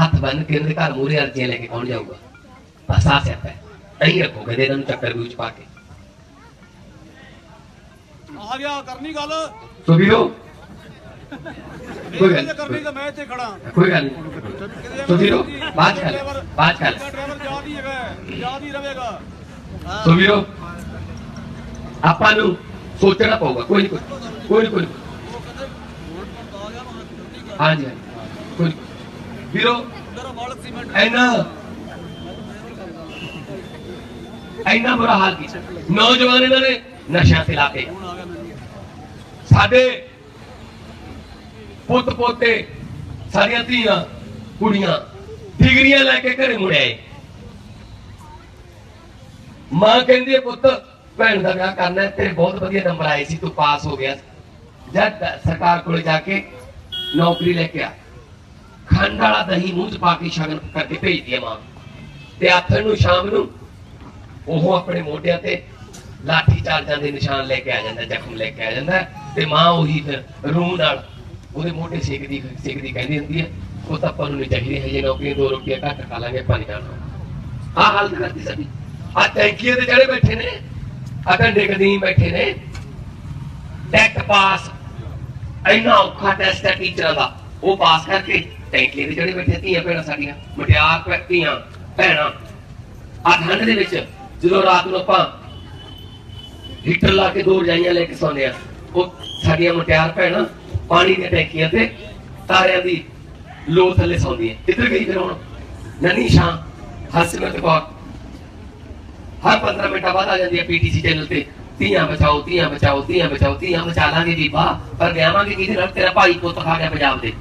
ਹੱਥ ਬੰਨ ਕੇ ਉਹਦੇ ਘਰ ਮੂਰੇ ਅਰਜ਼ੀਆਂ ਲੈ ਕੇ ਕੌਣ ਜਾਊਗਾ? ਬਸ ਆ ਸਿਆਪਾ ਹੈ। ਨਹੀਂ ਰੱਖੋ ਕਦੇ ਇਹਨਾਂ ਨੂੰ ਚੱਕਰ ਵਿੱਚ ਪਾ ਕੇ। ਆ ਗਿਆ ਕਰਨੀ ਗੱਲ। ਸੋ ਵੀਰੋ ਕੋਈ ਗੱਲ ਕਰਨੀ ਤਾਂ ਮੈਂ ਇੱਥੇ ਖੜਾ ਕੋਈ ਗੱਲ ਨਹੀਂ। ਸੋ ਵੀਰੋ ਬਾਤ ਕਰ ਬਾਤ ਕਰ ਡਰਾਈਵਰ ਯਾਦ ਹੀ ਹੈਗਾ ਯਾਦ ਹੀ ਰਹੇਗਾ। ਸੋ ਵੀਰੋ ਆਪਾਂ ਨੂੰ ਸੋਚਣਾ ਪਊਗਾ। ਕੋਈ ਨਹੀਂ ਕੋਈ ਕੋਈ ਨਹੀਂ ਹਾਂਜੀ ਹਾਂਜੀ। ਕੋਈ। ਵੀਰੋ ਤੇਰਾ ਮਾਲਕ ਇੰਨਾ ਬੁਰਾ ਹਾਲ ਕੀਤਾ। ਨੌਜਵਾਨ ਇਹਨਾਂ ਨੇ ਨਸ਼ਿਆਂ ਤੇ ਲਾਤੇ ਸਾਡੇ ਪੁੱਤ ਪੋਤੇ ਸਾਡੀਆਂ ਧੀਆਂ ਕੁੜੀਆਂ ਡਿਗਰੀਆਂ ਲੈ ਕੇ ਘਰੇ ਮੁੜਿਆ ਆਏ। ਮਾਂ ਕਹਿੰਦੀ ਹੈ ਪੁੱਤ ਭੈਣ ਦਾ ਵਿਆਹ ਕਰਨਾ ਹੈ, ਤੇਰੇ ਬਹੁਤ ਵਧੀਆ ਨੰਬਰ ਆਏ ਸੀ ਤੂੰ ਪਾਸ ਹੋ ਗਿਆ ਜਦ ਸਰਕਾਰ ਕੋਲ ਜਾ ਕੇ ਨੌਕਰੀ ਲੈ ਕੇ ਆ। ਖੰਡ ਵਾਲਾ ਦਹੀਂ ਮੂੰਹ ਚ ਪਾ ਕੇ ਸ਼ਗਨ ਕਰਕੇ ਭੇਜਦੀ ਹੈ ਮਾਂ ਤੇ ਆਥਣ ਨੂੰ ਸ਼ਾਮ ਨੂੰ ਉਹ ਆਪਣੇ ਮੋਢਿਆਂ ਤੇ ਲਾਠੀ ਚਾਰਜਾਂ ਦੇ ਨਿਸ਼ਾਨ ਲੈ ਕੇ ਆ ਜਾਂਦਾ, ਜ਼ਖਮ ਲੈ ਕੇ ਆ ਜਾਂਦਾ। ਤੇ ਮਾਂ ਉਹੀ ਫਿਰ ਰੂਹ ਨਾਲ ਉਹਦੇ ਮੋਢੇ ਸੇਕਦੀ ਸੇਕਦੀ ਕਹਿੰਦੀ ਹੁੰਦੀ ਹੈ ਉਹ ਤਾਂ ਆਪਾਂ ਨੂੰ ਨਹੀਂ ਚਾਹੀਦੀ ਹੈ ਜੇ ਨੌਕਰੀ ਦੋ ਰੁਪਏ ਘੱਟ ਖਾ ਲਾਂਗੇ ਪਾਣੀ ਨਾਲ ਆ ਹਾਲਤ ਕਰਦੀ ਸਾਡੀ। ਆ ਟੈਂਕੀਆਂ ਤੇ ਜਿਹੜੇ ਬੈਠੇ ਨੇ ਆ ਕੰਡੇ ਕਦੀਮ ਬੈਠੇ ਨੇ ਟੈਟ ਪਾਸ, ਇੰਨਾ ਔਖਾ ਟੈਸਟ ਹੈ ਟੀਚਰਾਂ ਦਾ। ਉਹ ਪਾਸ ਕਰਕੇ ਟੈਂਕੀਆਂ ਤੇ ਜਿਹੜੇ ਬੈਠੇ ਧੀਆਂ ਭੈਣਾਂ ਸਾਡੀਆਂ, ਮਟਿਆਰ ਧੀਆਂ, ਭੈਣਾਂ ਆ ਠੰਡ ਦੇ ਵਿੱਚ ਜਦੋਂ ਰਾਤ ਨੂੰ ਆਪਾਂ ਹੀਟਰ ਲਾ ਕੇ ਦੋ ਰਜਾਈਆਂ ਲੈ ਕੇ ਸੌਂਦੇ ਆ ਉਹ ਸਾਡੀਆਂ ਮੁਟਿਆਰ ਭੈਣਾਂ ਪਾਣੀ ਦੀਆਂ ਟੈਂਕੀਆਂ ਤੇ ਤਾਰਿਆਂ ਦੀ ਲੋ ਥੱਲੇ ਸੌਂਦੀਆਂ। ਕਿੱਧਰ ਗਈ ਫਿਰ ਹੁਣ? ਨਨੀ ਸ਼ਾਂ ਹਸਮਤ ਕੌਰ। ਹਰ 15 ਮਿੰਟਾਂ ਬਾਅਦ ਆ ਜਾਂਦੀ ਹੈ ਪੀਟੀਸੀ ਚੈਨਲ ਤੇ, ਧੀਆਂ ਬਚਾਓ ਧੀਆਂ ਬਚਾਓ ਧੀਆਂ ਬਚਾਓ, ਧੀਆਂ ਬਚਾ ਲਾਂਗੇ ਜੀ ਬੀਬਾ ਪਰ ਵਿਆਹਾਂਗੇ ਕਿਹਦੇ ਨਾਲ? ਤੇਰਾ ਭਾਈ ਪੁੱਤ ਖਾ ਗਿਆ ਪੰਜਾਬ ਦੇ।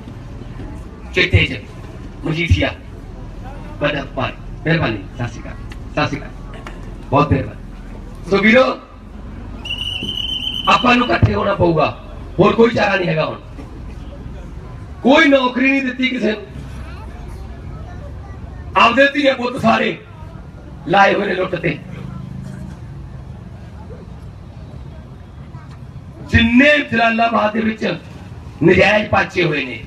ਚਿੱਟੇ ਚ ਮਜੀਠੀਆ ਬੜਾ ਭਾਈ ਮਿਹਰਬਾਨੀ ਸਤਿ ਸ਼੍ਰੀ ਅਕਾਲ ਸਤਿ ਸ਼੍ਰੀ ਅਕਾਲ ਬਹੁਤ ਮਿਹਰਬਾਨੀ ਸੋ ਵੀਰੋ ਆਪਾਂ ਨੂੰ ਇਕੱਠੇ ਹੋਣਾ ਪਊਗਾ ਹੋਰ ਕੋਈ ਚਾਰਾ ਨਹੀਂ ਹੈਗਾ ਹੁਣ ਕੋਈ ਨੌਕਰੀ ਨਹੀਂ ਦਿੱਤੀ ਕਿਸੇ ਨੂੰ ਆਪਦੇ ਧੀਏ ਪੁੱਤ ਸਾਰੇ ਲਾਏ ਹੋਏ ਨੇ ਲੁੱਟ ਤੇ ਜਿੰਨੇ ਜਲਾਲਾਬਾਦ ਦੇ ਵਿੱਚ ਨਜਾਇਜ਼ ਪਾਚੇ ਹੋਏ ਨੇ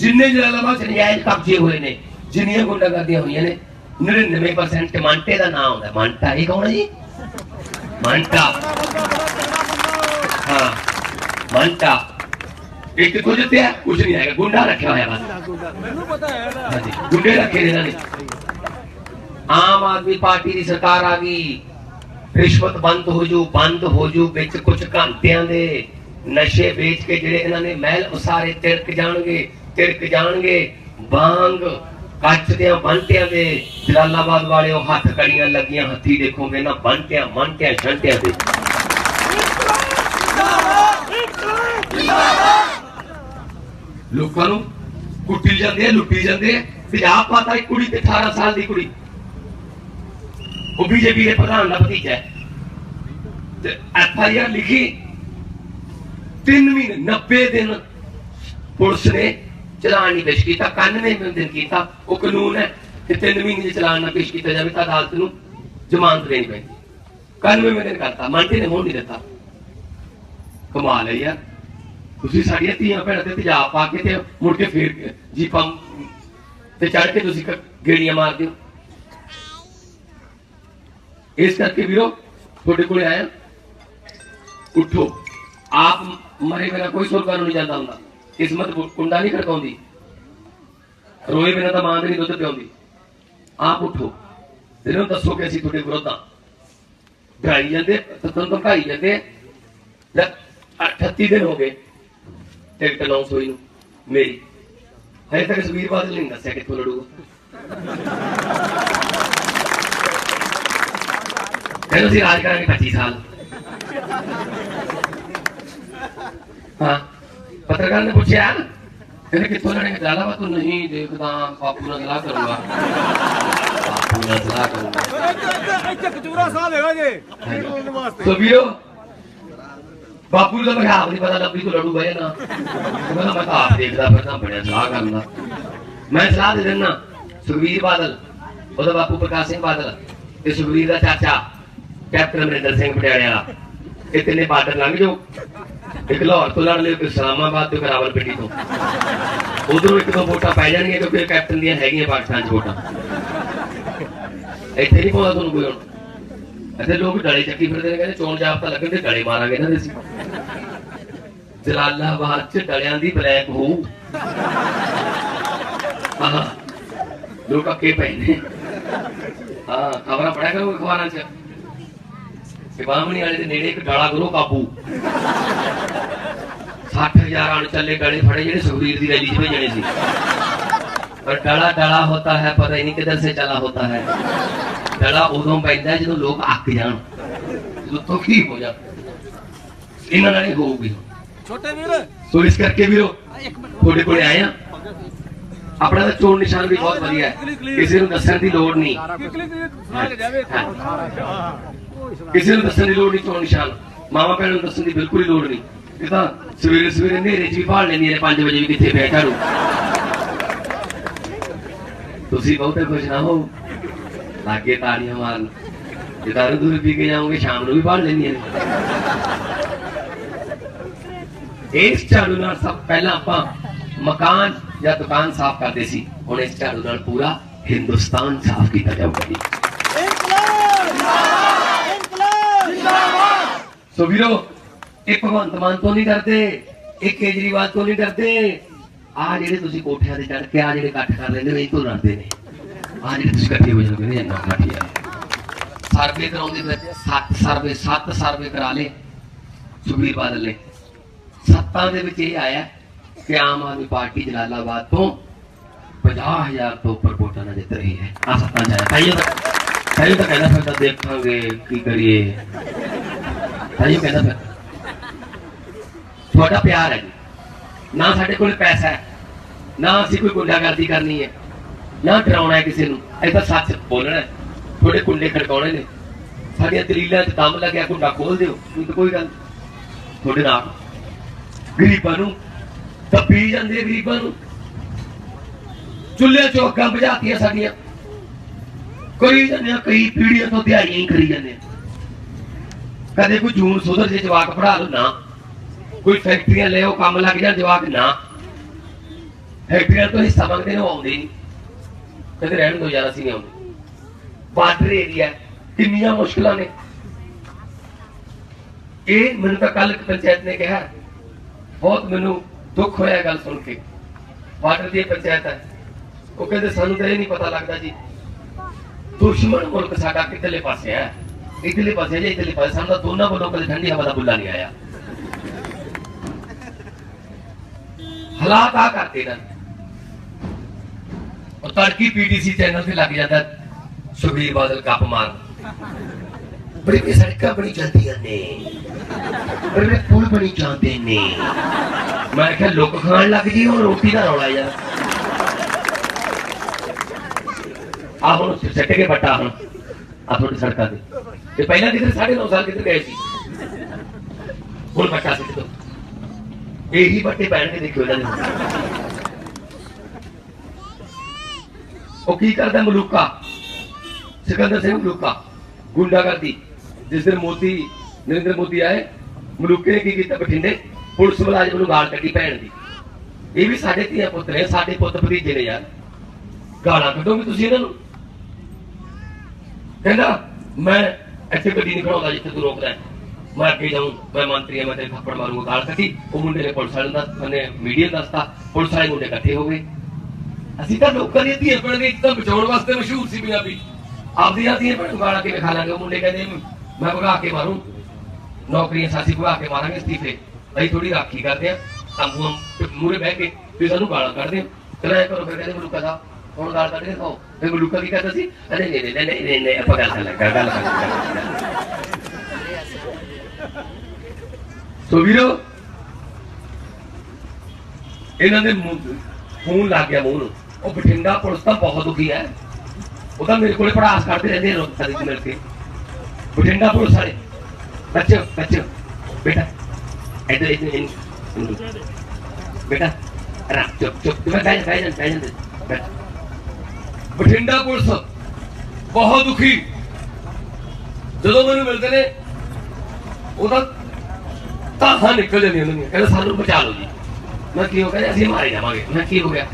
ਜਿੰਨੇ ਜਲਾਲਾਬਾਦ ਚ ਨਜਾਇਜ਼ ਕਬਜ਼ੇ ਹੋਏ ਨੇ ਜਿੰਨੀਆਂ ਗੁੰਡਾਗਰਦੀਆਂ ਹੋਈਆਂ ਨੇ 99% ਮੰਟੇ ਦਾ ਨਾਮ ਆਉਂਦਾ। ਮੰਟਾ ਇਹ ਕੌਣ ਹੈ ਜੀ? ਮੰਟਾ। ਹਾਂ ਮੰਟਾ। ਇੱਕ ਕੁਝ ਤੇ ਕੁਝ ਨਹੀਂ ਹੈਗਾ ਗੁੰਡਾ ਰੱਖਿਆ ਹੋਇਆ ਬਸ ਮੈਨੂੰ ਪਤਾ ਹੈ ਹਾਂਜੀ ਗੁੰਡੇ ਰੱਖੇ ਨੇ ਇਹਨਾਂ ਨੇ। ਆਮ ਆਦਮੀ ਪਾਰਟੀ ਦੀ ਸਰਕਾਰ ਆ ਗਈ। ਰਿਸ਼ਵਤ ਬੰਦ ਹੋ ਜੂ ਬੰਦ ਹੋ ਜੂ ਵਿੱਚ ਕੁਝ ਘੰਟਿਆਂ ਦੇ ਨਸ਼ੇ ਵੇਚ ਕੇ ਜਿਹੜੇ ਇਹਨਾਂ ਨੇ ਮਹਿਲ ਉਸਾਰੇ ਤਿਰਕ ਜਾਣਗੇ ਤਿਰਕ ਜਾਣਗੇ। ਬਾਂਗ ਕੱਚ ਦੇ ਬੰਟਿਆਂ ਦੇ ਜਲਾਲਾਬਾਦ ਵਾਲਿਓ ਹੱਥ ਕੜੀਆਂ ਲੱਗੀਆਂ, ਹੱਥੀ ਦੇਖੋਗੇ ਨਾ ਬੰਟਿਆਂ, ਮੰਟਿਆਂ, ਛੰਟਿਆਂ ਦੇ। ਲੋਕਾਂ ਨੂੰ ਕੁੱਟੀ ਜਾਂਦੇ ਆ, ਲੁੱਟੀ ਜਾਂਦੇ ਆ। ਤੇ ਆਪ ਪਤਾ ਇੱਕ ਕੁੜੀ ਤੇ 18 ਸਾਲ ਦੀ ਕੁੜੀ। ਉਹ ਬੀਜੇਪੀ ਦੇ ਪ੍ਰਧਾਨ ਦਾ ਭਤੀਜਾ ਹੈ। ਤੇ ਐਫ ਆਈ ਆਰ ਲਿਖੀ 3 ਮਹੀਨੇ 90 ਦਿਨ ਪੁਲਿਸ ਨੇ ਚਲਾਨ ਨਹੀਂ ਪੇਸ਼ ਕੀਤਾ 91 ਦਿਨ ਕੀਤਾ, ਉਹ ਕਾਨੂੰਨ ਹੈ ਕਿ 3 ਮਹੀਨੇ ਦੇ ਚਲਾਨ ਨਾ ਪੇਸ਼ ਕੀਤਾ ਜਾਵੇ, ਤਾਂ ਅਦਾਲਤ ਨੂੰ ਜ਼ਮਾਨਤ ਦੇਣੀ ਪੈਂਦੀ। 91 ਦਿਨ ਕਰਤਾ ਮੰਟੇ ਨੇ ਹੋਣ ਨਹੀਂ ਦਿੱਤਾ। ਕਮਾਲ ਹੈ ਯਾਰ। ਤੁਸੀਂ ਸਾਡੀਆਂ ਧੀਆਂ ਭੈਣਾਂ ਤੇ ਤੇਜ਼ਾਬ ਪਾ ਕੇ ਤੇ ਮੁੜ ਕੇ ਫੇਰ ਜੀਪਾਂ ਤੇ ਚੜ ਕੇ ਤੁਸੀਂ ਗੇੜੀਆਂ ਮਾਰਦੇ ਹੋ ਇਸ ਕਰਕੇ ਵੀਰੋ, ਤੁਹਾਡੇ ਕੋਲ ਆਇਆ। ਉੱਠੋ। ਆਪ ਮਰੇ ਮੇਰਾ ਕੋਈ ਸੁਰਗਾਂ ਨੂੰ ਨਹੀਂ ਜਾਂਦਾ ਹੁੰਦਾ। ਕਿਸਮਤ ਕੁੰਡਾ ਨਹੀਂ ਖੜਕਾਉਂਦੀ। ਰੋਏ ਬਿਨਾ ਤਾਂ ਮਾਂ ਦੇ ਨਹੀਂ ਦੁੱਧ ਪਿਆਉਂਦੀ। ਆਪ ਉਠੋ। ਇਹਨਾਂ ਦੱਸੋ ਕਿ ਅਸੀਂ ਤੁਹਾਡੇ ਵਿਰੋਧ। ਹਾਂ ਗਾਈ ਜਾਂਦੇ ਤੁਹਾਨੂੰ ਧਮਕਾਈ ਜਾਂਦੇ। 38 ਦਿਨ ਹੋ ਗਏ। ਟਿਕਟ ਅਨਾਉਂਸ ਹੋਈ ਨੂੰ। ਮੇਰੀ। ਹਜੇ ਤੱਕ ਸੁਖਬੀਰ ਬਾਦਲ ਨੇ ਨਹੀਂ ਦੱਸਿਆ ਕਿੱਥੋਂ ਲੜੂਗਾ। ਕਹਿੰਦੇ ਅਸੀਂ ਰਾਜ ਕਰਾਂਗੇ 25 ਸਾਲ ਹਾਂ ਪੱਤਰਕਾਰ ਨੇ ਪੁੱਛਿਆ, ਕਹਿੰਦੇ ਕਿੱਥੋਂ ਲੜेंगे ਜਲਾਲਾਬਾਦ ਤੋਂ ਨਹੀਂ ਦੇਖਦਾ, ਬਾਪੂ ਨਾਲ ਸਲਾਹ ਕਰੂੰਗਾ। ਬਾਪੂ ਨਾਲ ਸਲਾਹ ਕਰੂੰਗਾ। ਇੱਥੇ ਕਚੂਰਾ ਸਾਹਿਬ ਹੈਗਾ ਜੇ ਸੋ ਵੀਰੋ, ਬਾਪੂ ਨੂੰ ਮੈਂ ਆਪ ਨਹੀਂ ਪਤਾ ਲੱਭੀ ਤੂੰ ਲੜੂਗਾ ਜਾਂ ਨਾ ਮੈਂ ਮੈਂ ਆਪ ਦੇਖਦਾ ਫਿਰਦਾ, ਬੜਿਆ ਸਲਾਹ ਕਰਦਾ। ਮੈਂ ਸਲਾਹ ਦੇ ਦਿੰਦਾ ਸੁਖਵੀਰ ਬਾਦਲ, ਉਹਦਾ ਬਾਪੂ ਪ੍ਰਕਾਸ਼ ਸਿੰਘ ਬਾਦਲ ਤੇ ਸੁਖਵੀਰ ਦਾ ਚਾਚਾ, ਕੈਪਟਨ ਅਮਰਿੰਦਰ ਸਿੰਘ ਪਟਿਆਲੇ ਵਾਲਾ। ਇਹ ਤਿੰਨੇ ਬਾਰਡਰ ਲੰਘ ਜਾਓ। ਇੱਕ ਲਾਹੌਰ ਤੋਂ ਲੜ ਲਿਓ ਇੱਕ ਇਸਲਾਮਾਬਾਦ ਤੇ ਰਾਵਲਪਿੰਡੀ ਤੋਂ। ਉਧਰੋਂ ਇੱਕ ਦੋ ਵੋਟਾਂ ਪੈ ਜਾਣਗੀਆਂ ਕਿਉਂਕਿ ਕੈਪਟਨ ਦੀਆਂ ਹੈਗੀਆਂ ਪਾਕਿਸਤਾਨ 'ਚ ਵੋਟਾਂ। ਇੱਥੇ ਨਹੀਂ ਪਾਉਂਦਾ ਤੁਹਾਨੂੰ ਕੋਈ ਹੁਣ। ਇੱਥੇ ਲੋਕ ਡਲੇ ਚੱਕੀ ਫਿਰਦੇ ਨੇ, ਕਹਿੰਦੇ ਚੋਣ ਜਾਬਤਾ ਲੱਗਣ ਤੇ ਡਲੇ ਮਾਰਾਂਗੇ ਇਹਨਾਂ ਦੇ ਅਸੀਂ। ਜਲਾਲਾਬਾਦ 'ਚ ਡਲਿਆਂ ਦੀ ਬਲੈਕ ਹੋਊ ਆਹ, ਲੋਕ ਅੱਕੇ ਪਏ ਨੇ। ਹਾਂ, ਖਬਰਾਂ ਪੜਿਆ ਕਰੋ ਅਖਬਾਰਾਂ 'ਚ? ਕਿ ਬਾਹਮਣੀ ਵਾਲੇ ਦੇ ਨੇੜੇ ਇੱਕ ਡਾਲਾ ਕਰੋ ਕਾਬੂ। 60000 ਅਣ ਚੱਲੇ ਡਲੇ ਫੜੇ ਜਿਹੜੇ ਸੁਖਬੀਰ ਦੀ ਰੈਲੀ 'ਚ ਭੇਜਣੇ ਸੀ। ਪਰ ਡਲਾ ਡਲਾ ਹੋਤਾ ਹੈ ਪਤਾ ਹੀ ਨਹੀਂ ਕਿੱਧਰ ਸੇ ਚਲਾ ਹੋਤਾ ਹੈ। ਡਲਾ ਉਦੋਂ ਪੈਂਦਾ ਜਦੋਂ ਲੋਕ ਅੱਕ ਜਾਣ ਜਦੋਂ ਦੁਖੀ ਹੋ ਜਾ ਇਹਨਾਂ ਨਾਲ ਹੀ ਹੋਊਗੀ। ਛੋਟੇ ਵੀਰ। ਸੋ ਇਸ ਕਰਕੇ ਵੀਰੋ ਤੁਹਾਡੇ ਕੋਲੇ ਆਏ ਆ ਆਪਣਾ ਤਾਂ ਚੋਣ ਨਿਸ਼ਾਨ ਵੀ ਬਹੁਤ ਵਧੀਆ ਹੈ। ਕਿਸੇ ਨੂੰ ਦੱਸਣ ਦੀ ਲੋੜ ਨਹੀਂ। ਕਿਸੇ ਨੂੰ ਦੱਸਣ ਦੀ ਲੋੜ ਨਹੀਂ ਚੋਣ ਨਿਸ਼ਾਨ ਮਾਵਾ ਭੈਣ ਨੂੰ ਦੱਸਣ ਦੀ ਬਿਲਕੁਲ ਹੀ ਲੋੜ ਨਹੀਂ। ਇਹ ਤਾਂ ਸਵੇਰੇ ਸਵੇਰੇ ਹਨੇਰੇ 'ਚ ਵੀ ਭਾਲ ਲੈਂਦੀਆਂ ਨੇ 5 ਵਜੇ ਵੀ ਕਿੱਥੇ ਪਿਆ ਝਾੜੂ ਤੁਸੀਂ ਬਹੁਤੇ ਖੁਸ਼ ਨਾ ਹੋ ਲਾਗੇ ਤਾੜੀਆਂ ਮਾਰਨ। ਜੇ ਦਾਰੂ ਦੂਰ ਪੀ ਕੇ ਜਾਓਗੇ, ਸ਼ਾਮ ਨੂੰ ਵੀ ਭਾਲ ਲੈਂਦੀਆਂ ਨੇ। ਇਸ ਝਾੜੂ ਨਾਲ ਸਭ ਪਹਿਲਾਂ ਆਪਾਂ ਮਕਾਨ ਜਾਂ ਦੁਕਾਨ ਸਾਫ਼ ਕਰਦੇ ਸੀ। ਹੁਣ ਇਸ ਝਾੜੂ ਨਾਲ ਪੂਰਾ ਹਿੰਦੁਸਤਾਨ ਸਾਫ਼ ਕੀਤਾ ਜਾਊਗਾ ਜੀ। ਸੋ ਵੀਰੋ, ਇਹ ਭਗਵੰਤ ਮਾਨ ਤੋਂ ਨਹੀਂ ਡਰਦੇ, ਇਹ ਕੇਜਰੀਵਾਲ ਤੋਂ ਨਹੀਂ ਡਰਦੇ। ਆ ਜਿਹੜੇ ਤੁਸੀਂ ਕੋਠਿਆਂ ਤੇ ਚੜ ਕੇ ਆ ਜਿਹੜੇ ਇਕੱਠ ਕਰ ਲੈਂਦੇ ਨੇ, ਇਹ ਤੋਂ ਡਰਦੇ ਨੇ। ਆ ਜਿਹੜੇ ਤੁਸੀਂ ਇਕੱਠੇ ਹੋ ਜਾਂਦੇ ਨੇ ਇੰਨਾ ਇਕੱਠੇ ਸਰਵੇ ਕਰਾਉਂਦੇ ਫਿਰ ਸੱਤ ਸਰਵੇ ਸੱਤ ਸਰਵੇ ਕਰਾ ਲੇ ਸੁਖਬੀਰ ਬਾਦਲ ਨੇ। ਸੱਤਾਂ ਦੇ ਵਿੱਚ ਇਹ ਆਇਆ ਕਿ ਆਮ ਆਦਮੀ ਪਾਰਟੀ ਜਲਾਲਾਬਾਦ ਤੋਂ 50000 ਤੋਂ ਉੱਪਰ ਵੋਟਾਂ ਨਾਲ ਜਿੱਤ ਰਹੀ ਹੈ। ਆ ਸੱਤਾਂ ਚ ਤਾਂ ਤਾਈਓ ਤਾਂ ਕਹਿੰਦਾ ਫਿਰ ਤਾਂ ਦੇਖਾਂਗੇ, ਕੀ ਕਰੀਏ? ਤਾਈਓ ਕਹਿੰਦਾ ਫਿਰ ਤੁਹਾਡਾ ਪਿਆਰ ਹੈ ਜੀ। ਨਾ ਸਾਡੇ ਕੋਲ ਪੈਸਾ ਹੈ, ਨਾ ਅਸੀਂ ਕੋਈ ਗੁੰਡਾਗਰਦੀ ਕਰਨੀ ਹੈ, ਨਾ ਡਰਾਉਣਾ ਹੈ ਕਿਸੇ ਨੂੰ। ਇਹ ਤਾਂ ਸੱਚ ਬੋਲਣਾ ਹੈ। ਤੁਹਾਡੇ ਕੁੰਡੇ ਖੜਕਾਉਣੇ ਨੇ। ਸਾਡੀਆਂ ਦਲੀਲਾਂ 'ਚ ਦਮ ਲੱਗਿਆ, ਕੁੰਡਾ ਖੋਲ ਦਿਓ। ਨਹੀਂ ਤਾਂ ਕੋਈ ਗੱਲ ਨਹੀਂ। ਤੁਹਾਡੇ ਨਾਲ। ਗਰੀਬਾਂ ਨੂੰ, ਦੱਬੀ ਜਾਂਦੇ ਗਰੀਬਾਂ ਨੂੰ। ਚੁੱਲ੍ਹੇ ਚੌਕਾਂ ਬੁਝਾਤੀਆਂ ਸਾਡੀਆਂ। ਕਰੀ ਜਾਂਦੇ ਕਈ ਪੀੜ੍ਹੀਆਂ ਤੋਂ ਦਿਹਾੜੀਆਂ ਹੀ ਕਰੀ ਜਾਂਦੇ ਕਦੇ ਕੋਈ ਜੂਨ ਸੁਧਰ ਜੇ ਜਵਾਕ ਪੜਾ ਲਓ ਨਾ। ਕੋਈ ਫੈਕਟਰੀਆਂ ਲਿਓ ਕੰਮ ਲੱਗ ਜਾਣ ਜਵਾਕ ਨਾ। ਫੈਕਟਰੀਆਂ ਤੋਂ ਹਿੱਸਾ ਮੰਗਦੇ ਨੇ ਉਹ ਆਉਂਦੇ ਨਹੀਂ ਕਦੇ ਰਹਿਣ ਦੋ ਯਾਰ, ਅਸੀਂ ਨਹੀਂ ਆਉਂਦੇ। ਬਾਰਡਰ ਏਰੀਆ, ਕਿੰਨੀਆਂ ਮੁਸ਼ਕਲਾਂ ਨੇ। ਇਹ ਮੈਨੂੰ ਤਾਂ ਕੱਲ ਪੰਚਾਇਤ ਨੇ ਕਿਹਾ। ਬਹੁਤ ਮੈਨੂੰ ਦੁੱਖ ਹੋਇਆ ਗੱਲ ਸੁਣ ਕੇ। ਬਾਰਡਰ ਦੀ ਇਹ ਪੰਚਾਇਤ ਹੈ। ਉਹ ਕਹਿੰਦੇ, ਸਾਨੂੰ ਤਾਂ ਇਹ ਨਹੀਂ ਪਤਾ ਲੱਗਦਾ ਜੀ। ਦੁਸ਼ਮਣ ਮੁਲਕ ਸਾਡਾ ਕਿੱਧਰਲੇ ਪਾਸੇ ਹੈ। ਇਧਰਲੇ ਪਾਸੇ ਹੈ ਜਾਂ ਇਧਰਲੇ ਪਾਸੇ, ਸਾਨੂੰ ਤਾਂ ਦੋਨਾਂ ਵੱਲੋਂ ਕਦੇ ਠੰਡੀ ਹਵਾ ਦਾ ਬੁੱਲਾ ਨਹੀਂ ਆਇਆ। ਹਾਲਾਤ ਆ ਕਰਦੇ ਨੇ ਉਹ ਤੜਕੀ ਪੀਡੀਸੀ ਚੈਨਲ ਤੇ ਲੱਗ ਜਾਂਦਾ, ਸੁਖਬੀਰ ਬਾਦਲ ਕੱਪ ਮਾਰ ਬੜੀ ਸੜਕਾਂ ਬਣੀ ਜਾਂਦੀਆਂ ਨੇ। ਬੜੇ ਪੁਲ ਬਣੀ ਜਾਂਦੇ ਨੇ। ਮੈਂ ਕਿਹਾ, ਲੁੱਕ ਖਾਣ ਲੱਗ ਜੀ, ਹੁਣ ਰੋਟੀ ਦਾ ਰੌਲਾ ਯਾਰ ਆ ਹੁਣ ਸੱਟ ਕੇ ਬੱਟਾ ਹੁਣ, ਆਹ ਤੁਹਾਡੀ ਸੜਕਾਂ ਤੇ। ਤੇ ਪਹਿਲਾਂ ਕਿਤੇ 9.5 ਸਾਲ ਕਿਤੇ ਗਏ ਸੀ? ਹੁਣ ਬੱਟਾ ਸਿੱਟ ਦੋ ਇਹੀ ਬੱਟੇ ਪੈਣ ਕੇ ਦੇਖਿਓ ਇਹਨਾਂ ਉਹ ਕੀ ਕਰਦਾ ਮਲੂਕਾ? ਸਿਕੰਦਰ ਸਿੰਘ ਮਲੂਕਾ, ਗੁੰਡਾਗਰਦੀ। ਜਿਸ ਦਿਨ ਮੋਦੀ, ਨਰਿੰਦਰ ਮੋਦੀ ਆਏ, ਮਲੂਕੇ ਨੇ ਕੀ ਕੀਤਾ ਬਠਿੰਡੇ? ਪੁਲਿਸ ਮੁਲਾਜ਼ਮ ਨੂੰ ਗਾਲ ਕੱਢੀ ਭੈਣ ਦੀ। ਇਹ ਵੀ ਸਾਡੇ ਧੀਆ ਪੁੱਤ ਨੇ, ਸਾਡੇ ਪੁੱਤ ਭਤੀਜੇ ਨੇ ਯਾਰ। ਗਾਲਾਂ ਕੱਢੋਗੇ ਤੁਸੀਂ ਇਹਨਾਂ ਨੂੰ? ਕਹਿੰਦਾ, ਮੈਂ ਇੱਥੇ ਗੱਡੀ ਨਹੀਂ ਖੜਾਉਂਦਾ ਜਿੱਥੇ ਤੂੰ ਰੋਕਦਾ ਮੈਂ ਅੱਗੇ ਜਾਊਂ, ਮੈਂ ਮੰਤਰੀ ਹਾਂ, ਮੈਂ ਤੇਰੇ ਥੱਪੜ ਮਾਰੂੰਗਾ ਗਾਲ ਕੱਢੀ, ਉਹ ਮੁੰਡੇ ਨੇ ਪੁਲਿਸ ਵਾਲੇ ਨੂੰ ਦੱਸ ਮੀਡੀਆ ਦੱਸਤਾ, ਪੁਲਿਸ ਵਾਲੇ ਮੁੰਡੇ ਇਕੱਠੇ ਹੋ ਗਏ। ਅਸੀਂ ਤਾਂ ਲੋਕਾਂ ਦੀਆਂ ਧੀਆਂ ਭੈਣਾਂ ਇੱਕ ਤਾਂ ਬਚਾਉਣ ਵਾਸਤੇ ਮਸ਼ਹੂਰ ਸੀ ਪੰਜਾਬੀ ਆਪਦੀਆਂ ਧੀਆਂ ਭੈਣਾਂ ਨੂੰ ਗਾਲਾਂ ਕਿਵੇਂ ਖਾ ਲਾਂਗੇ, ਉਹ ਮੁੰਡੇ ਕਹਿੰਦੇ ਮੈਂ ਭਗਾ ਕੇ ਮਾਰੂੰ। ਨੌਕਰੀਆਂ ਸਾਸੀ ਭਗਾ ਕੇ ਮਾਰਾਂਗੇ ਅਸਤੀਫੇ। ਅਸੀਂ ਥੋੜੀ ਰਾਖੀ ਕਰਦੇ ਆ ਸਾਨੂੰ ਮੂਰੇ ਬਹਿ ਕੇ ਤੇ ਸਾਨੂੰ ਗਾਲਾਂ ਕੱਢਦੇ ਆ ਚਲੋ ਐ ਕਰੋ, ਫਿਰ ਕਹਿੰਦੇ ਮੈਨੂੰ ਸਾਹਿਬ ਹੁਣ ਗਾਲ ਕੱਢ ਕੇ ਫਿਰ ਮਲੂਕਾ ਕੀ ਕਹਿੰਦਾ ਸੀ, ਅਰੇ ਨਹੀਂ ਨਹੀਂ ਨਹੀਂ ਨਹੀਂ ਨਹੀਂ, ਆਪਾਂ ਗੱਲ ਕਰ ਗੱਲ ਕਰ ਸੋ ਵੀਰੋ, ਇਹਨਾਂ ਦੇ ਫੋਨ ਲੱਗ ਗਿਆ ਮੂੰਹ ਨੂੰ। ਉਹ ਬਠਿੰਡਾ ਪੁਲਿਸ ਤਾਂ ਬਹੁਤ ਦੁਖੀ ਹੈ। ਉਹ ਤਾਂ ਮੇਰੇ ਕੋਲੇ ਪੜਾਸ ਕਰਦੇ ਰਹਿੰਦੇ ਰੋਜ਼ ਕਦੇ ਮਿਲ ਕੇ। ਬਠਿੰਡਾ ਪੁਲਿਸ ਵਾਲੇ ਬੱਚੇ ਬੱਚੇ ਬੇਟਾ, ਇੱਧਰ ਇੱਧਰ ਬੇਟਾ ਰਾ ਚੁੱਪ ਚੁੱਪ ਬੈਠ ਬੈਠ ਬੈਠ ਬੈਠ ਬਠਿੰਡਾ ਪੁਲਿਸ ਬਹੁਤ ਦੁਖੀ। ਜਦੋਂ ਮੈਨੂੰ ਮਿਲਦੇ ਨੇ, ਉਹਦਾ ਤਾਂ ਨਿਕਲ ਜਾਂਦੀਆਂ ਉਹਨਾਂ ਦੀਆਂ ਕਹਿੰਦਾ ਸਾਨੂੰ ਬਚਾ ਲਓ ਜੀ। ਮੈਂ ਕਿਉਂ ਕਹਿੰਦੇ ਅਸੀਂ ਮਾਰੇ ਜਾਵਾਂਗੇ। ਮੈਂ ਕੀ ਹੋ ਗਿਆ?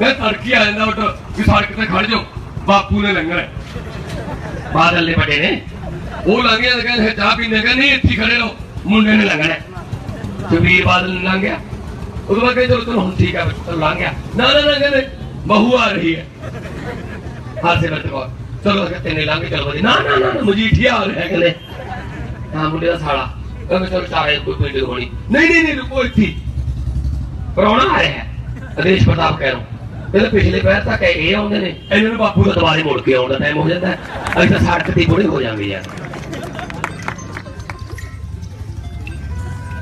ਮੈਂ ਤੜਕੀ ਆ ਜਾਂਦਾ ਉੱਠ, ਵੀ ਸੜਕ ਤੇ ਖੜ ਜਾਓ। ਬਾਪੂ ਨੇ ਲੰਘਣਾ ਹੈ। ਬਾਦਲ ਨੇ ਬੜੇ ਨੇ। ਉਹ ਲੰਘਿਆ ਤੇ ਕਹਿੰਦੇ ਚਾਹ ਪੀਣੇ ਕਹਿੰਦੇ ਨਹੀਂ, ਇੱਥੇ ਖੜੇ ਰਹੋ। ਮੁੰਡੇ ਨੇ ਲੰਘਣਾ ਹੈ। ਸੁਖਬੀਰ ਬਾਦਲ ਨੇ ਲੰਘ ਗਿਆ। ਉਦੋਂ ਬਾਅਦ ਕਹਿੰਦੇ ਚਲੋ ਚਲੋ ਹੁਣ ਠੀਕ ਹੈ ਚਲੋ ਲੰਘ ਗਿਆ। ਨਾ ਨਾ ਨਾ, ਕਹਿੰਦੇ, ਬਹੂ ਆ ਰਹੀ ਹੈ। ਹਾਸੇ ਵਿੱਚ ਕੋ ਚਲੋ ਅਗੇ ਤੇਨੇ ਲੰਘ ਕੇ ਚਲੋ ਜੀ ਨਾ ਨਾ ਨਾ ਮਜੀਠੀਆ ਆ ਰਿਹਾ ਕਹਿੰਦੇ ਹਾਂ ਮੁੰਡੇ ਦਾ ਸਾਲਾ ਕਹਿੰਦੇ ਚਲੋ ਚਾਰੇ ਕੋਈ ਪਿੰਡ ਹੋਣੀ ਨਹੀਂ ਨਹੀਂ ਨਹੀਂ ਰੁਕੋ ਪਰੌਣਾ ਆ ਹੈ ਅਦੇਸ਼ ਪ੍ਰਤਾਪ ਕਹਿ ਰਹਾ ਕਹਿੰਦੇ ਪਿਛਲੇ ਪੈਰ ਤੱਕ ਇਹ ਆਉਂਦੇ ਨੇ। ਇਹਨਾਂ ਨੂੰ ਬਾਪੂ ਦਾ ਦੁਬਾਰੇ ਮੁੜ ਕੇ ਆਉਣ ਦਾ ਟਾਈਮ ਹੋ ਜਾਂਦਾ ਅਸੀਂ ਤਾਂ ਸੜਕ ਤੇ ਬੁੜੇ ਹੋ ਜਾਂਗੇ ਯਾਰ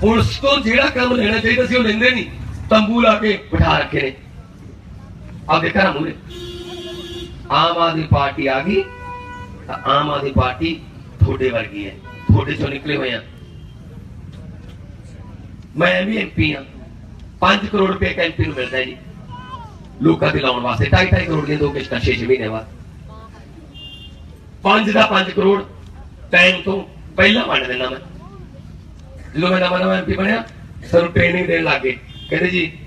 ਪੁਲਿਸ ਤੋਂ ਜਿਹੜਾ ਕੰਮ ਲੈਣਾ ਚਾਹੀਦਾ ਸੀ ਉਹ ਲੈਂਦੇ ਨਹੀਂ ਤੰਬੂ ਲਾ ਕੇ ਬਿਠਾ ਰੱਖੇ ਨੇ ਆਪਦੇ ਘਰਾਂ ਮੂਰੇ ਆਮ ਆਦਮੀ ਪਾਰਟੀ ਆ ਗਈ, ਤਾਂ ਆਮ ਆਦਮੀ ਪਾਰਟੀ ਥੋੜੇ ਵਰਗੀ ਹੈ। ਥੋੜੇ ਚੋਂ ਨਿਕਲੇ ਹੋਏ ਆ। ਮੈਂ ਵੀ ਐਮਪੀ ਹਾਂ। 5 ਕਰੋੜ ਰੁਪਏ ਇੱਕ ਐਮਪੀ ਨੂੰ ਮਿਲਦਾ ਜੀ। ਲੋਕਾਂ ਦੇ ਲਾਉਣ ਵਾਸਤੇ 2.5 ਕਰੋੜ ਦੀਆਂ ਦੋ ਕਿਸ਼ਤਾਂ ਛੇ ਮਹੀਨੇ ਬਾਅਦ। 5 ਦਾ 5 ਕਰੋੜ ਟਾਈਮ ਤੋਂ ਪਹਿਲਾਂ ਵੰਡ ਦੇਣਾ ਮੈਂ। ਜਦੋਂ ਮੈਂ ਨਵਾਂ ਨਵਾਂ ਐਮਪੀ ਬਣਿਆ। ਸਾਨੂੰ ਟ੍ਰੇਨਿੰਗ ਦੇਣ ਲੱਗੇ ਕਹਿੰਦੇ ਜੀ,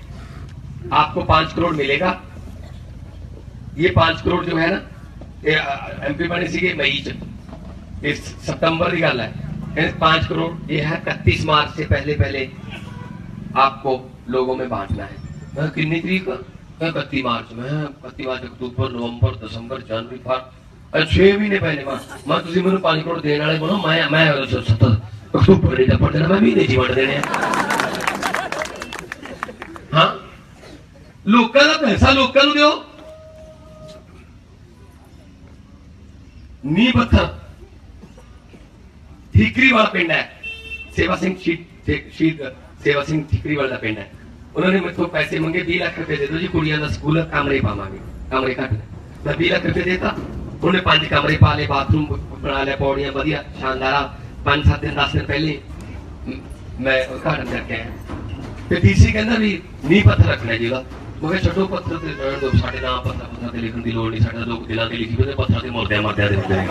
ਆਪਕੋ 5 ਕਰੋੜ ਮਿਲੇਗਾ। ये पाँच करोड़ जो है ना एम पी बने सी मई ये सितंबर की गल है पाँच करोड़, ये है इकतीस मार्च से पहले पहले आपको लोगों में बांटना है। मैं कितनी तरीक मैं इकतीस मार्च, में इकतीस मार्च, अक्टूबर, नवंबर, दिसंबर, जनवरी, फार छे महीने पहले मैं तुम मैं पाँच करोड़ देने वाले बोलो, मैं मैं अक्टूबर नहीं पर देना, मैं महीने जी वंट देने हाँ। लोगों का पैसा, लोगों को दो ਨੂੰ ਨੀ ਪੱਥਰ। ਠੀਕਰੀ ਪਿੰਡ ਹੈ। ਸੇਵਾ ਸਿੰਘ ਸ਼ਹੀਦ ਸੇਵਾ ਸਿੰਘ ਠੀਕਰੀ ਦਾ ਪਿੰਡ ਹੈ। ਉਹਨਾਂ ਨੇ ਮੇਰੇ ਪੈਸੇ ਮੰਗੇ 20 ਲੱਖ ਰੁਪਏ ਦੇ ਦਿਓ ਜੀ, ਕੁੜੀਆਂ ਦਾ ਸਕੂਲ ਕਮਰੇ ਪਾਵਾਂਗੇ। ਕਮਰੇ ਘੱਟ ਨੇ। ਮੈਂ 20 ਲੱਖ ਰੁਪਏ ਦੇਤਾ। ਉਹਨੇ ਪੰਜ ਕਮਰੇ ਪਾ ਲਏ, ਬਾਥਰੂਮ ਬਣਾ ਲਿਆ, ਪੌੜੀਆਂ ਵਧੀਆ, ਸ਼ਾਨਦਾਰ ਆ। ਪੰਜ, ਸੱਤ ਦਿਨ 10 ਦਿਨ ਪਹਿਲੇ ਮੈਂ ਉਦਘਾਟਨ ਕਰਕੇ ਆਇਆ। ਤੇ ਡੀਸੀ ਕਹਿੰਦਾ ਵੀ ਨੀ ਪੱਥਰ ਰੱਖਣਾ ਜੀ ਉਹਦਾ। ਮੈਂ ਛੱਡੋ ਪੱਥਰ ਤੇ ਰਹਿਣ ਦਿਓ ਸਾਡੇ ਨਾਮ ਪੱਥਰ ਪੱਥਰ ਤੇ ਲਿਖਣ ਦੀ ਲੋੜ ਨਹੀਂ, ਸਾਡਾ ਲੋਕ ਦਿਲਾਂ ਤੇ ਲਿਖੀ ਹੋਏ ਪੱਥਰ ਤੇ ਮੁਰਦਿਆਂ ਮਰਦਿਆਂ ਦੇ ਹੁੰਦੇ ਨੇ।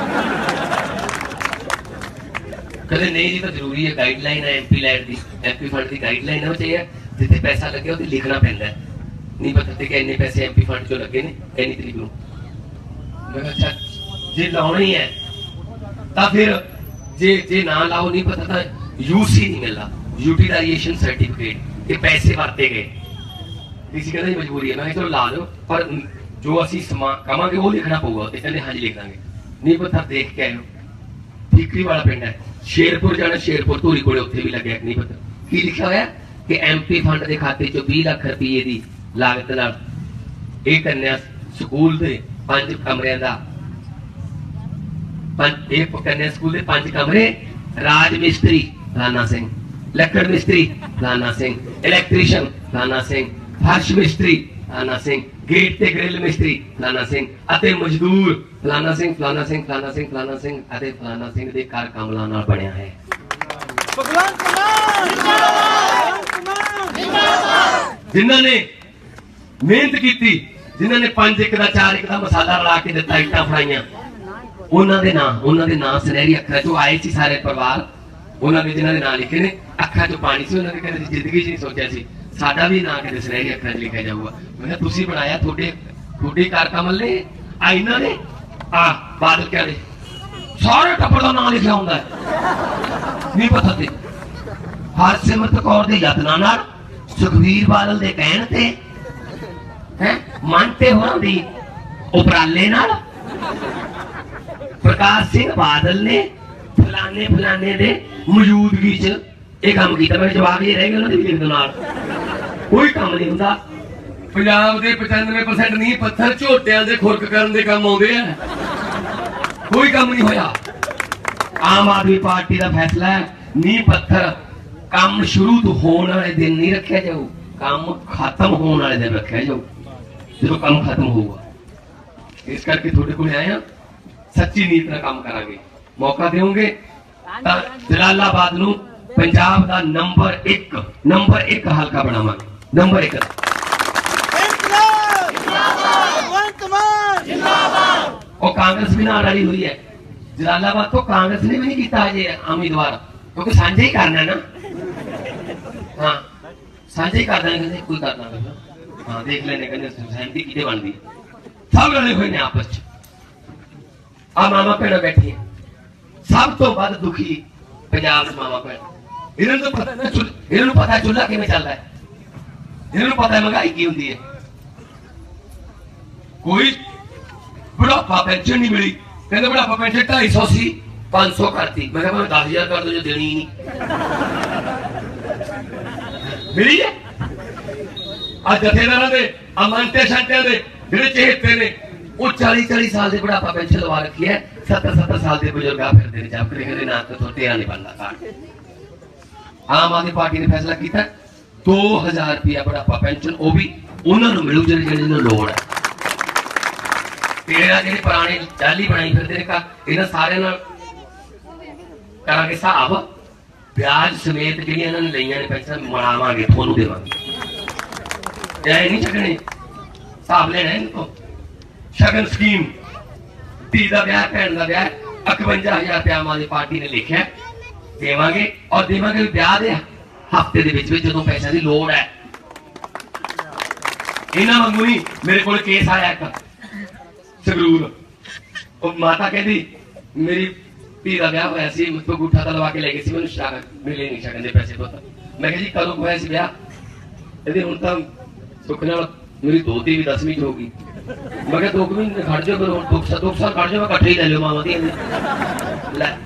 ਕਹਿੰਦੇ ਨਹੀਂ ਜੀ, ਤਾਂ ਜ਼ਰੂਰੀ ਹੈ ਗਾਈਡਲਾਈਨ ਹੈ ਐਮਪੀ ਲੈਟ ਦੀ ਐਮਪੀ ਫੰਡ ਦੀ ਗਾਈਡਲਾਈਨ ਹੈ ਚਾਹੀਏ ਜਿੱਥੇ ਪੈਸਾ ਲੱਗਿਆ ਉਹਦੇ ਲਿਖਣਾ ਪੈਂਦਾ ਨਹੀਂ ਪਤਾ ਤੇ ਕਿ ਇੰਨੇ ਪੈਸੇ ਐਮਪੀ ਫੰਡ ਚੋਂ ਲੱਗੇ ਨੇ, ਇੰਨੀ ਤਰੀਕ ਨੂੰ। ਮੈਂ ਅੱਛਾ, ਜੇ ਲਾਉਣਾ ਹੈ ਤਾਂ ਫਿਰ ਜੇ ਜੇ ਨਾ ਲਾਓ, ਨਹੀਂ ਪਤਾ ਤਾਂ ਯੂਸੀ ਨਹੀਂ ਮਿਲਦਾ। ਯੂਟਿਲਾਈਜੇਸ਼ਨ ਸਰਟੀਫਿਕੇਟ ਇਹ ਪੈਸੇ ਵਰਤੇ ਗਏ। ਕਿਸੇ ਕਹਿੰਦਾ ਮਜਬੂਰੀ ਹੈ। ਮੈਂ ਕਿਹਾ ਚਲੋ ਲਾ ਦਿਓ ਪਰ ਜੋ ਅਸੀਂ ਸਮਾ ਕਵਾਂਗੇ ਉਹ ਲਿਖਣਾ ਪਊਗਾ। ਤੇ ਕਹਿੰਦੇ ਹਾਂਜੀ ਲਿਖ ਦਾਂਗੇ ਨਹੀਂ ਪਤਾ ਦੇਖ ਕੇ ਆਇਓ। ਠੀਕਰੀ ਵਾਲਾ ਪਿੰਡ ਹੈ। ਸ਼ੇਰਪੁਰ ਜਾਣਾ, ਸ਼ੇਰਪੁਰ ਧੂਰੀ ਕੋਲੇ ਉੱਥੇ ਵੀ ਲੱਗਿਆ ਕਿ ਨਹੀਂ ਕੀ ਲਿਖਿਆ ਹੋਇਆ? ਕਿ ਐਮਪੀ ਫੰਡ ਦੇ ਖਾਤੇ ਚੋਂ 20 ਲੱਖ ਰੁਪਏ ਦੀ ਲਾਗਤ ਨਾਲ ਇਹ ਕੰਨਿਆ ਸਕੂਲ ਦੇ ਪੰਜ ਕਮਰਿਆਂ ਦਾ ਪੰਜ, ਇਹ ਕੰਨਿਆ ਸਕੂਲ ਦੇ ਪੰਜ ਕਮਰੇ, ਰਾਜ ਮਿਸਤਰੀ ਰਾਣਾ ਸਿੰਘ, ਲੱਕੜ ਮਿਸਤਰੀ ਰਾਣਾ ਸਿੰਘ ਇਲੈਕਟ੍ਰੀਸ਼ੀਅਨ ਰਾਣਾ ਸਿੰਘ ਫਰਸ਼ ਮਿਸਤਰੀ ਰਾਣਾ ਸਿੰਘ ਗੇਟ ਤੇ ਗ੍ਰਿਲ ਮਿਸਤਰੀ ਰਾਣਾ ਸਿੰਘ ਅਤੇ ਮਜ਼ਦੂਰ ਫਲਾਣਾ ਸਿੰਘ ਫਲਾਣਾ ਸਿੰਘ ਫਲਾਣਾ ਸਿੰਘ ਫਲਾਣਾ ਸਿੰਘ ਅਤੇ ਫਲਾਣਾ ਸਿੰਘ ਦੇ ਘਰ ਕਮਲਾਂ ਨਾਲ ਬਣਿਆ ਹੈ ਭਗਵੰਤ ਮਾਨ ਜਿੰਦਾਬਾਦ ਜਿਨ੍ਹਾਂ ਨੇ ਮਿਹਨਤ ਕੀਤੀ ਜਿਨ੍ਹਾਂ ਨੇ ਪੰਜ ਇੱਕ ਦਾ ਚਾਰ ਇੱਕ ਦਾ ਮਸਾਲਾ ਰਲਾ ਕੇ ਦਿੱਤਾ ਇੱਟਾਂ ਫੜਾਈਆਂ ਉਹਨਾਂ ਦੇ ਨਾਂ ਉਹਨਾਂ ਦੇ ਨਾਂ ਸੁਨਹਿਰੀ ਅੱਖਰਾਂ ਚੋਂ ਆਏ ਸੀ ਸਾਰੇ ਪਰਿਵਾਰ। ਉਹਨਾਂ ਦੇ ਜਿਨ੍ਹਾਂ ਦੇ ਨਾਂ ਲਿਖੇ ਨੇ ਅੱਖਾਂ 'ਚੋਂ ਪਾਣੀ ਸੀ ਉਹਨਾਂ ਨੇ ਕਹਿੰਦੇ ਜ਼ਿੰਦਗੀ 'ਚ ਨਹੀਂ ਸੋਚਿਆ ਸੀ। ਸਾਡਾ ਵੀ ਨਾਂ ਕਿਤੇ ਸੁਨਹਿਰੀ ਅੱਖਰਾਂ 'ਚ ਲਿਖਿਆ ਜਾਊਗਾ। ਮੈਂ ਕਿਹਾ, ਤੁਸੀਂ ਬਣਾਇਆ ਤੁਹਾਡੇ ਤੁਹਾਡੇ ਕਾਰ ਕਮਲ ਨੇ ਆ ਇਹਨਾਂ ਨੇ ਆ ਬਾਦਲ ਕਿਆ ਸਾਰੇ ਟੱਬਰ ਦਾ ਨਾਂ ਲਿਖਿਆ ਹੁੰਦਾ ਨਹੀਂ ਪਤਾ ਤੇ। ਹਰਸਿਮਰਤ ਕੌਰ ਦੇ ਯਤਨਾਂ ਨਾਲ, ਸੁਖਵੀਰ ਬਾਦਲ ਦੇ ਕਹਿਣ ਤੇ, ਹੈ, ਮਨ ਤੇ ਹੋਰਾਂ ਦੀ ਉਪਰਾਲੇ ਨਾਲ, ਪ੍ਰਕਾਸ਼ ਸਿੰਘ ਬਾਦਲ ਨੇ ਫਲਾਣੇ ਫਲਾਣੇ ਦੇ ਮੌਜੂਦਗੀ 'ਚ ਇਹ ਕੰਮ ਕੀਤਾ। ਮੇਰੇ ਜਵਾਬ ਇਹ ਰਹਿ ਗਿਆ ਉਹਨਾਂ ਦੇ ਲਿਖਣ ਨਾਲ। ਕੋਈ ਕੰਮ ਨਹੀਂ ਹੁੰਦਾ। ਪੰਜਾਬ ਦੇ 95% ਨਹੀਂ ਪੱਥਰ ਝੋਟਿਆਂ ਦੇ ਖੁਰਕ ਕਰਨ ਦੇ ਕੰਮ ਆਉਂਦੇ ਆ। ਕੋਈ ਕੰਮ ਨਹੀਂ ਹੋਇਆ। ਆਮ ਆਦਮੀ ਪਾਰਟੀ ਦਾ ਫੈਸਲਾ ਹੈ ਨੀ ਪੱਥਰ ਕੰਮ ਸ਼ੁਰੂ ਤੋਂ ਹੋਣ ਵਾਲੇ ਦਿਨ ਨਹੀਂ ਰੱਖਿਆ ਜਾਊ, ਕੰਮ ਖਤਮ ਹੋਣ ਵਾਲੇ ਦਿਨ ਰੱਖਿਆ ਜਾਊ। ਜਦੋਂ ਕੰਮ ਖਤਮ ਹੋਊਗਾ। ਇਸ ਕਰਕੇ ਤੁਹਾਡੇ ਕੋਲ ਆਏ ਆ ਸੱਚੀ ਨੀਤ ਨਾਲ ਕੰਮ ਕਰਾਂਗੇ। ਮੌਕਾ ਦੇਵੋਗੇ ਤਾਂ ਜਲਾਲਾਬਾਦ ਨੂੰ ਪੰਜਾਬ ਦਾ ਨੰਬਰ 1 ਨੰਬਰ 1 ਹਲਕਾ ਬਣਾਵਾਂਗੇ। ਨੰਬਰ 1 ਇਨਕਲਾਬ ਜਿੰਦਾਬਾਦ ਭਗਵੰਤ ਮਾਨ ਜਿੰਦਾਬਾਦ ਉਹ ਕਾਂਗਰਸ ਵੀ ਨਾਲ ਰਲੀ ਹੋਈ ਹੈ। ਜਲਾਲਾਬਾਦ ਤੋਂ ਕਾਂਗਰਸ ਨੇ ਵੀ ਨਹੀਂ ਕੀਤਾ ਅਜੇ ਉਮੀਦਵਾਰ। ਕਿਉਂਕਿ ਸਾਂਝੇ ਹੀ ਕਰਨਾ ਨਾ। ਹਾਂ, ਸਾਂਝੇ ਕਰ ਦਾਂਗੇ ਕਹਿੰਦੇ ਕੋਈ ਕਰਨਾ ਨਹੀਂ ਹਾਂ, ਦੇਖ ਲੈਣੇ ਕਹਿੰਦੇ ਸਹਿਮਤੀ ਕਿਤੇ ਬਣਦੀ। ਹੈ। ਸਭ ਰਲੇ ਹੋਏ ਨੇ ਆਪਸ ਚ। ਆ ਮਾਮਾ ਭੈਣਾਂ ਬੈਠੀਆਂ। ਸਭ ਤੋਂ ਵੱਧ ਦੁਖੀ ਪੰਜਾਬ ਦੇ ਮਾਮਾ ਭੈਣ। ਇਹਨਾਂ ਨੂੰ ਪਤਾ ਇਹਨਾਂ ਨੂੰ ਪਤਾ ਚੁੱਲ੍ਹਾ ਕਿਵੇਂ ਚੱਲਦਾ ਹੈ। ਇਹਨਾਂ ਨੂੰ ਪਤਾ ਹੈ ਮਹਿੰਗਾਈ ਕੀ ਹੁੰਦੀ ਹੈ? ਕੋਈ ਬੁਢਾਪਾ ਪੈਨਸ਼ਨ ਨਹੀਂ ਮਿਲੀ। ਕਹਿੰਦੇ ਬੁਢਾਪਾ ਪੈਨਸ਼ਨ 250 ਸੀ 500 ਕਰਤੀ। ਮੈਂ ਕਿਹਾ ਮੈਂ 10000 ਕਰ ਦੋ, ਜੇ ਦੇਣੀ ਨਹੀਂ। ਮਿਲੀ ਹੈ? ਆ ਜਥੇਦਾਰਾਂ ਦੇ ਅਮੰਤੇ ਸ਼ੰਟਿਆਂ ਦੇ ਜਿਹੜੇ ਚਹੇਤੇ ਨੇ, ਉਹ 40 40 ਸਾਲ ਦੇ ਬੁਢਾਪਾ ਪੈਨਸ਼ਨ ਲਵਾ ਰੱਖੀ ਹੈ। 70 70 ਸਾਲ ਦੇ ਬਜ਼ੁਰਗ ਆ ਫਿਰਦੇ ਨੇ ਜਾਪਦੇ ਕਹਿੰਦੇ ਨਾ ਤੋਂ ਤੇਰਾ ਨਹੀਂ ਬਣਦਾ ਕਾਰਡ। ਆਮ ਆਦਮੀ ਪਾਰਟੀ ਨੇ ਫੈਸਲਾ ਕੀਤਾ। 2000 ਰੁਪਇਆ ਬੁਢਾਪਾ ਪੈਨਸ਼ਨ, ਉਹ ਵੀ ਉਹਨਾਂ ਨੂੰ ਮਿਲੂ ਜਿਹੜੇ ਜਿਹੜੇ ਨੂੰ ਲੋੜ ਹੈ। ਤੇਰਾ ਜਿਹੜੇ ਪੁਰਾਣੇ ਜਾਲੀ ਬਣਾਈ ਫਿਰਦੇ ਨੇ ਕਾ ਇਹਨਾਂ ਸਾਰਿਆਂ ਨਾਲ ਕਰਾਂਗੇ ਹਿਸਾਬ। ਵਿਆਜ ਸਮੇਤ ਜਿਹੜੀਆਂ ਇਹਨਾਂ ਨੇ ਲਈਆਂ ਨੇ ਪੈਸਾ ਮੜਾਵਾਂਗੇ ਤੁਹਾਨੂੰ ਦੇਵਾਂਗੇ। ਐ ਨਹੀਂ ਛੱਡਣੇ। ਹਿਸਾਬ ਲੈਣਾ ਇਹਨਾਂ ਤੋਂ ਸ਼ਗਨ ਸਕੀਮ। ਧੀ ਦਾ ਵਿਆਹ, ਭੈਣ ਦਾ ਵਿਆਹ 51000 ਰੁਪਇਆ ਆਮ ਆਦਮੀ ਪਾਰਟੀ ਨੇ ਲਿਖਿਆ। ਦੇਵਾਂਗੇ ਔਰ ਦੇਵਾਂਗੇ ਵਿਆਹ ਦੇ ਹਫ਼ਤੇ ਦੇ ਵਿੱਚ ਵਿੱਚ ਜਦੋਂ ਪੈਸਿਆਂ ਦੀ ਲੋੜ ਹੈ। ਇਹਨਾਂ ਵਾਂਗੂ ਨਹੀਂ, ਮੇਰੇ ਕੋਲ ਕੇਸ ਆਇਆ ਇੱਕ। ਸੰਗਰੂਰ। ਉਹ ਮਾਤਾ ਕਹਿੰਦੀ, ਮੇਰੀ ਧੀ ਦਾ ਵਿਆਹ ਹੋਇਆ ਸੀ ਮੈਨੂੰ ਗੁੱਠਾ ਤਾਂ ਕੇ ਲੈ ਗਈ ਸੀ, ਮੈਨੂੰ ਸ਼ਗਨ ਮਿਲੇ ਨਹੀਂ ਸ਼ਗਨ ਦੇ ਪੈਸੇ ਪੁੱਤ। ਮੈਂ ਕਿਹਾ ਜੀ, ਕਦੋਂ ਹੋਇਆ ਸੀ ਵਿਆਹ? ਇਹਦੇ ਹੁਣ ਤਾਂ ਸੁੱਖ ਨਾਲ ਮੇਰੀ ਦੋਤੀ ਵੀ 10ਵੀਂ ਚ ਹੋ ਗਈ। ਮੈਂ ਕਿਹਾ, ਦੋ ਕੁ ਮਹੀਨੇ ਖੜ ਜਾਓ ਫਿਰ, ਹੁਣ ਦੁੱਖ ਸਾ ਦੁੱਖ ਖੜ ਜਾਓ, ਮੈਂ ਇਕੱਠੇ ਹੀ ਲੈ ਲਿਓ ਮਾਵਾਂ ਦੀ ਲੈ।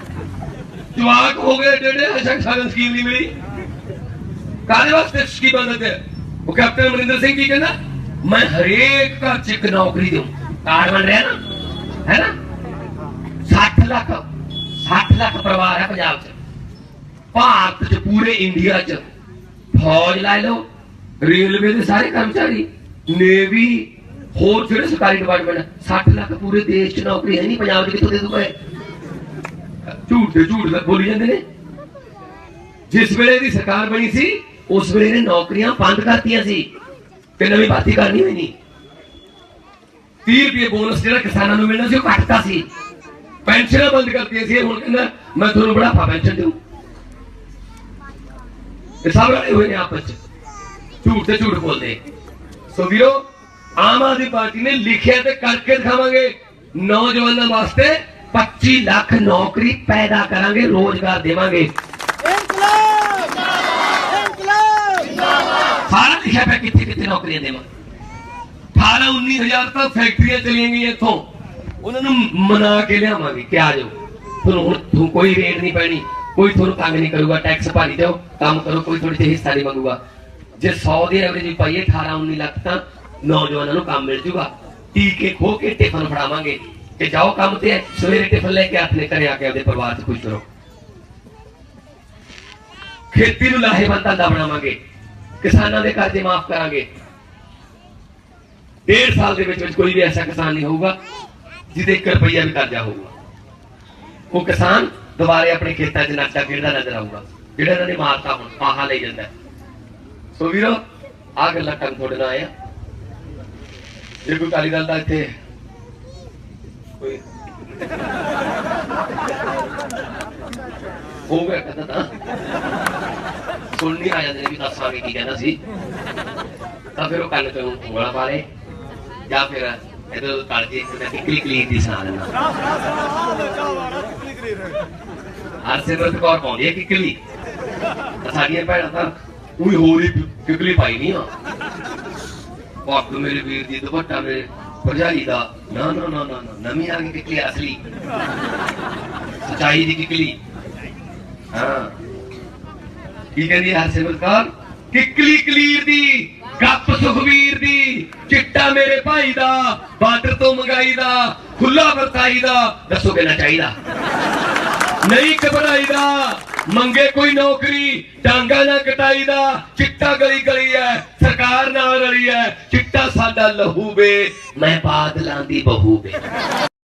ਜਵਾਕ ਹੋ ਗਏ ਡੇਡੇ ਅਸ਼ਕ ਸਾਗਨ ਸਕੀਮ ਨਹੀਂ ਮਿਲੀ। ਕਾਹਦੇ ਵਾਸਤੇ ਸਕੀਮ ਬੰਦ ਹੈ ਉਹ ਕੈਪਟਨ ਅਮਰਿੰਦਰ ਸਿੰਘ ਕੀ ਕਹਿੰਦਾ ਮੈਂ ਹਰੇਕ ਘਰ ਚ ਇੱਕ ਨੌਕਰੀ ਦੇਉ ਕਾਰਡ ਬਣ ਰਿਹਾ ਨਾ ਹੈ ਨਾ 60 ਲੱਖ 60 ਲੱਖ ਪਰਿਵਾਰ ਹੈ ਪੰਜਾਬ ਚ ਭਾਰਤ ਚ ਪੂਰੇ ਇੰਡੀਆ ਚ ਫੌਜ ਲੈ ਲਓ ਰੇਲਵੇ ਦੇ ਸਾਰੇ ਕਰਮਚਾਰੀ ਨੇਵੀ ਹੋਰ ਜਿਹੜੇ ਸਰਕਾਰੀ ਡਿਪਾਰਟਮੈਂਟ 60 ਲੱਖ ਪੂਰੇ ਦੇਸ਼ ਚ ਨੌਕਰੀ ਹੈ ਨਹੀਂ ਪੰਜਾਬ ਚ ਕਿੱਥੋਂ ਦੇ ਦੂਗਾ ਝੂਠ ਤੇ ਝੂਠ ਬੋਲੀ ਜਾਂਦੇ ਨੇ ਜਿਸ ਵੇਲੇ ਦੀ ਸਰਕਾਰ ਬਣੀ ਸੀ ਉਸ ਵੇਲੇ ਨੇ ਨੌਕਰੀਆਂ ਬੰਦ ਕਰਤੀਆਂ ਸੀ। ਤੇ ਨਵੀਂ ਭਰਤੀ ਕਰਨੀ ਹੋਈ ਨਹੀਂ 30 ਰੁਪਏ ਬੋਨਸ ਜਿਹੜਾ ਕਿਸਾਨਾਂ ਨੂੰ ਮਿਲਣਾ ਸੀ, ਉਹ ਘਟਦਾ ਸੀ। ਪੈਨਸ਼ਨਾਂ ਬੰਦ ਕਰਤੀਆਂ ਸੀ ਹੁਣ ਕਹਿੰਦਾ, ਮੈਂ ਤੁਹਾਨੂੰ ਬੜਾਪਾ ਪੈਨਸ਼ਨ ਦੇਉ ਇਹ ਸਭ ਰਲੇ ਹੋਏ ਨੇ ਆਪਸ ਚ। ਝੂਠ ਤੇ ਝੂਠ ਬੋਲਦੇ। ਸੋ ਵੀਰੋ, ਆਮ ਆਦਮੀ ਪਾਰਟੀ ਨੇ ਲਿਖਿਆ ਤੇ ਕਰਕੇ ਦਿਖਾਵਾਂਗੇ, ਨੌਜਵਾਨਾਂ ਵਾਸਤੇ 25 ਲੱਖ ਨੌਕਰੀ ਪੈਦਾ ਕਰਾਂਗੇ, ਰੋਜ਼ਗਾਰ ਦੇਵਾਂਗੇ। ਸਾਰਾ ਲਿਖਿਆ ਪਿਆ ਕਿੱਥੇ ਕਿੱਥੇ ਨੌਕਰੀਆਂ ਦੇਵਾਂ? 18 19000 ਤਾਂ ਫੈਕਟਰੀਆਂ ਚਲੀਆਂ ਗਈਆਂ ਇੱਥੋਂ। ਉਹਨਾਂ ਨੂੰ ਮਨਾ ਕੇ ਲਿਆਵਾਂਗੇ ਕਿ ਆ ਜਾਓ ਤੁਹਾਨੂੰ ਹੁਣ ਤੁਹਾਨੂੰ ਕੋਈ ਰੇਟ ਨਹੀਂ ਪੈਣੀ, ਕੋਈ ਤੁਹਾਨੂੰ ਤੰਗ ਨਹੀਂ ਕਰੂਗਾ ਟੈਕਸ ਭਾਰੀ ਦਿਓ, ਕੰਮ ਕਰੋ, ਕੋਈ ਤੁਹਾਡੇ ਤੇ ਹਿੱਸਾ ਨਹੀਂ ਮੰਗੂਗਾ। ਜੇ 100 ਦੀ ਐਵਰੇਜ ਵੀ ਪਾਈਏ 18 19 ਲੱਖ ਤਾਂ ਨੌਜਵਾਨਾਂ ਨੂੰ ਕੰਮ ਮਿਲ ਜੂਗਾ। ਟੀਕੇ ਖੋ ਕੇ ਟਿਫਨ ਫੜਾਵਾਂਗੇ ਕਿ ਜਾਓ ਕੰਮ ਤੇ, ਸਵੇਰੇ ਟਿਫਨ ਲੈ ਕੇ ਆਪਣੇ ਘਰੇ ਆ ਕੇ ਆਪਦੇ ਪਰਿਵਾਰ 'ਚ ਖੁਸ਼ ਰਹੋ। ਖੇਤੀ ਨੂੰ ਲਾਹੇਵੰਦ ਧੰਦਾ ਬਣਾਵਾਂਗੇ। ਕਿਸਾਨਾਂ ਦੇ ਕਰਜ਼ੇ ਮਾਫ ਕਰਾਂਗੇ। ਡੇਢ ਸਾਲ ਦੇ ਵਿੱਚ ਵਿੱਚ ਕੋਈ ਵੀ ਐਸਾ ਕਿਸਾਨ ਨਹੀਂ ਹੋਊਗਾ, ਜਿਹਦੇ 1 ਰੁਪਈਆ ਵੀ ਕਰਜ਼ਾ ਹੋਊਗਾ। ਉਹ ਕਿਸਾਨ ਦੁਬਾਰੇ ਆਪਣੇ ਖੇਤਾਂ 'ਚ ਨੱਚਦਾ ਖੇਡਦਾ ਨਜ਼ਰ ਆਊਗਾ, ਜਿਹੜਾ ਇਹਨਾਂ ਨੇ ਮਾਰਤਾ ਹੁਣ, ਆਹਾ ਲਈ ਜਾਂਦਾ। ਸੋ ਵੀਰੋ ਆ ਗੱਲਾਂ ਕਰਨ ਤੁਹਾਡੇ ਨਾਲ ਆਇਆ ਜੇ ਕੋਈ ਕਾਲੀ ਦਲ ਦਾ ਇੱਥੇ ਕੋਈ ਹੋ ਗਿਆ ਕਹਤਾ ਤਾਂ। ਸੁਣ ਨਹੀਂ ਆਇਆ ਜਿਹੜੇ ਵੀ ਦੱਸਾਂਗੇ ਕੀ ਕਹਿੰਦਾ ਸੀ। ਤਾਂ ਫਿਰ ਉਹ ਕੰਨ ਤੇ ਉਂਗਲਾਂ ਪਾ ਲੇ ਜਾਂ ਫਿਰ ਇਹਦੇ ਕਾਲਜੀ ਤੇ ਕਿਕਲੀ ਕਲੀ ਦੀ ਸਾਹ ਲੈਣਾ ਹਰਸਿਮਰਤ ਕੌਰ ਪਾਉਂਦੀ ਹੈ ਕਿਕਲੀ। ਸਾਡੀਆਂ ਭੈਣਾਂ ਤਾਂ ਉਹੀ ਹੋਰ ਹੀ ਕਿਕਲੀ ਪਾਈ ਨਹੀਂ ਆ। ਪੱਗ ਮੇਰੇ ਵੀਰ ਦੀ ਦੁਪੱਟਾ ਮੇਰੇ ਭਰਜਾਈ ਦਾ ਨਾ ਨਾ ਨਾ ਨਾ ਨਾ, ਨਵੀਂ ਆ ਗਈ ਕਿਕਲੀ ਅਸਲੀ। ਸਚਾਈ ਦੀ ਕਿਕਲੀ। ਹਾਂ। ਕੀ ਕਹਿੰਦੀ ਹੈ ਹਰਸਿਮਰਤ ਕੌਰ? ਕਿਕਲੀ ਕਲੀਰ ਦੀ, ਗੱਪ ਸੁਖਵੀਰ ਦੀ, ਚਿੱਟਾ ਮੇਰੇ ਭਾਈ ਦਾ, ਬਾਰਡਰ ਤੋਂ ਮੰਗਾਈ ਦਾ ਖੁੱਲਾ ਵਰਤਾਈ ਦਾ, ਦੱਸੋ ਕਿੰਨਾ ਚਾਹੀਦਾ? ਨਹੀਂ ਘਬਰਾਈ ਦਾ, ਮੰਗੇ ਕੋਈ ਨੌਕਰੀ, ਡਾਂਗਾ ਨਾ ਕਟਾਈ ਦਾ, ਚਿੱਟਾ ਗਲੀ ਗਲੀ ਐ ਸਰਕਾਰ ਨਾਲ ਰਲੀ ਐ ਚਿੱਟਾ ਸਾਡਾ ਲਹੂ ਵੇ, ਮੈਂ ਬਾਦਲਾਂ ਦੀ ਬਹੂ ਵੇ।